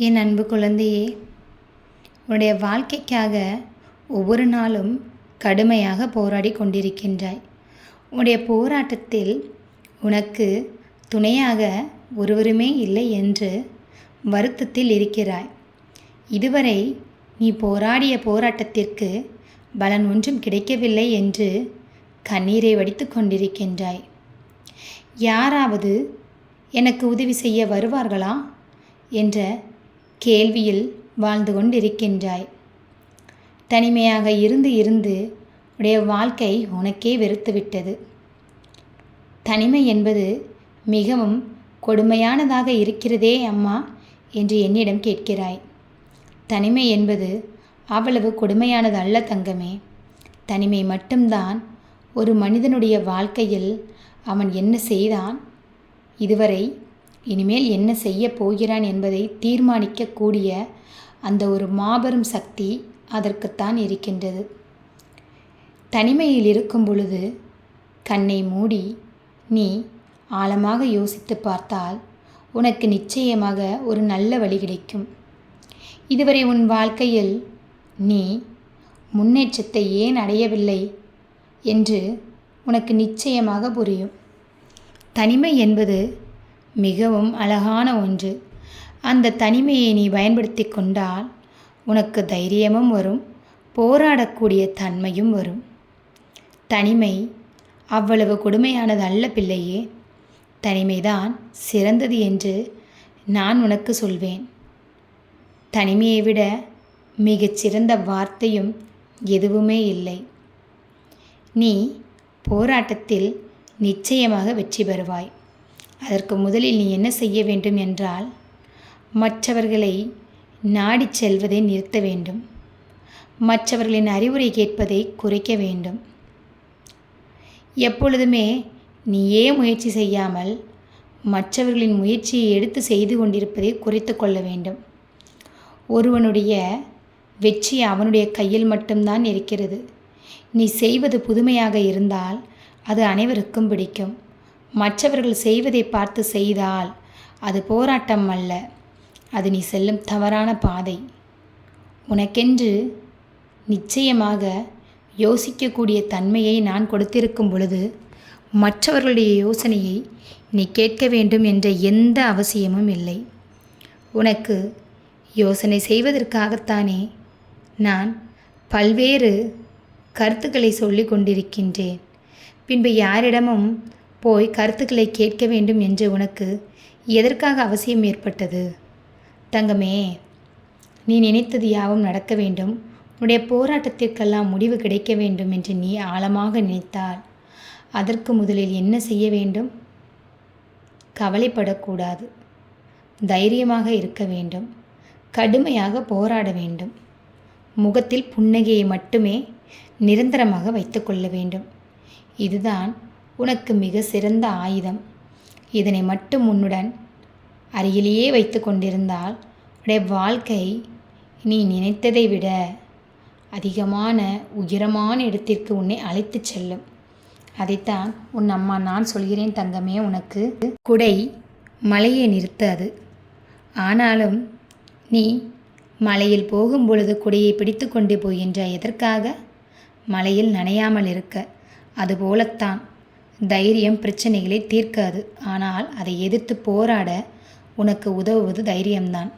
என் அன்பு குழந்தையே உன்னுடைய வாழ்க்கைக்காக ஒவ்வொரு நாளும் கடுமையாக போராடி கொண்டிருக்கின்றாய். உன்னுடைய போராட்டத்தில் உனக்கு துணையாக ஒருவருமே இல்லை என்று வருத்தத்தில் இருக்கிறாய். இதுவரை நீ போராடிய போராட்டத்திற்கு பலன் ஒன்றும் கிடைக்கவில்லை என்று கண்ணீரை வடித்து கொண்டிருக்கின்றாய். யாராவது எனக்கு உதவி செய்ய வருவார்களா? என்ற கேள்வியில் வாழ்ந்து கொண்டிருக்கின்றாய். தனிமையாக இருந்து இருந்து உடைய வாழ்க்கை உனக்கே வெறுத்துவிட்டது தனிமை என்பது மிகவும் கொடுமையானதாக இருக்கிறதே அம்மா என்று என்னிடம் கேட்கிறாய். தனிமை என்பது அவ்வளவு கொடுமையானது அல்ல தங்கமே. தனிமை மட்டும்தான் ஒரு மனிதனுடைய வாழ்க்கையில் அவன் என்ன செய்தான்? இதுவரை இனிமேல் என்ன செய்ய போகிறான் என்பதை தீர்மானிக்கக்கூடிய அந்த ஒரு மாபெரும் சக்தி அதற்குத்தான் இருக்கின்றது. தனிமையில் இருக்கும் பொழுது கண்ணை மூடி நீ ஆழமாக யோசித்து பார்த்தால் உனக்கு நிச்சயமாக ஒரு நல்ல வழி கிடைக்கும். இதுவரை உன் வாழ்க்கையில் நீ முன்னேற்றத்தை ஏன் அடையவில்லை என்று உனக்கு நிச்சயமாக புரியும். தனிமை என்பது மிகவும் அழகான ஒன்று. அந்த தனிமையை நீ பயன்படுத்தி கொண்டால் உனக்கு தைரியமும் வரும் போராடக்கூடிய தன்மையும் வரும். தனிமை அவ்வளவு கொடுமையானது அல்ல பிள்ளையே. தனிமைதான் சிறந்தது என்று நான் உனக்கு சொல்வேன். தனிமையை விட மிகச்சிறந்த வார்த்தையும் எதுவுமே இல்லை. நீ போராட்டத்தில் நிச்சயமாக வெற்றி பெறுவாய். அதற்கு முதலில் நீ என்ன செய்ய வேண்டும் என்றால் மற்றவர்களை நாடிச் செல்வதை நிறுத்த வேண்டும். மற்றவர்களின் அறிவுரை கேட்பதை குறைக்க வேண்டும். எப்பொழுதுமே நீயே முயற்சி செய்யாமல் மற்றவர்களின் முயற்சியை எடுத்து செய்து கொண்டிருப்பதை குறைத்து கொள்ள வேண்டும். ஒருவனுடைய வெற்றி அவனுடைய கையில் மட்டும்தான் இருக்கிறது. நீ செய்வது புதுமையாக இருந்தால் அது அனைவருக்கும் பிடிக்கும். மற்றவர்கள் செய்வதை பார்த்து செய்தால் அது போராட்டம் அல்ல. அது நீ செல்லும் தவறான பாதை. உனக்கென்று நிச்சயமாக யோசிக்கக்கூடிய தன்மையை நான் கொடுத்திருக்கும் பொழுது மற்றவர்களுடைய யோசனையை நீ கேட்க வேண்டும் என்ற எந்த அவசியமும் இல்லை. உனக்கு யோசனை செய்வதற்காகத்தானே நான் பல்வேறு கருத்துக்களை சொல்லி கொண்டிருக்கின்றேன். பின்பு யாரிடமும் போய் கருத்துக்களை கேட்க வேண்டும் என்று உனக்கு எதற்காக அவசியம் ஏற்பட்டது? தங்கமே நீ நினைத்தது யாவும் நடக்க வேண்டும். உன்னுடைய போராட்டத்திற்கெல்லாம் முடிவு கிடைக்க வேண்டும் என்று நீ ஆழமாக நினைத்தால் அதற்கு முதலில் என்ன செய்ய வேண்டும்? கவலைப்படக்கூடாது. தைரியமாக இருக்க வேண்டும். கடுமையாக போராட வேண்டும். முகத்தில் புன்னகையை மட்டுமே நிரந்தரமாக வைத்துக்கொள்ள வேண்டும். இதுதான் உனக்கு மிக சிறந்த ஆயுதம். இதனை மட்டும் உன்னுடன் அருகிலேயே வைத்து கொண்டிருந்தால் உடைய வாழ்க்கை நீ நினைத்ததை விட அதிகமான உயரமான இடத்திற்கு உன்னை அழைத்துச் செல்லும். அதைத்தான் உன் அம்மா நான் சொல்கிறேன் தங்கமே உனக்கு குடை மலையை நிறுத்தாது. ஆனாலும் நீ மலையில் போகும் பொழுது குடையை பிடித்து கொண்டு போகின்ற எதற்காக? மலையில் நனையாமல் இருக்க. அதுபோலத்தான் தைரியம் பிரச்சனைகளை தீர்க்காது. ஆனால் அதை எதிர்த்து போராட உனக்கு உதவுவது தைரியம்தான்.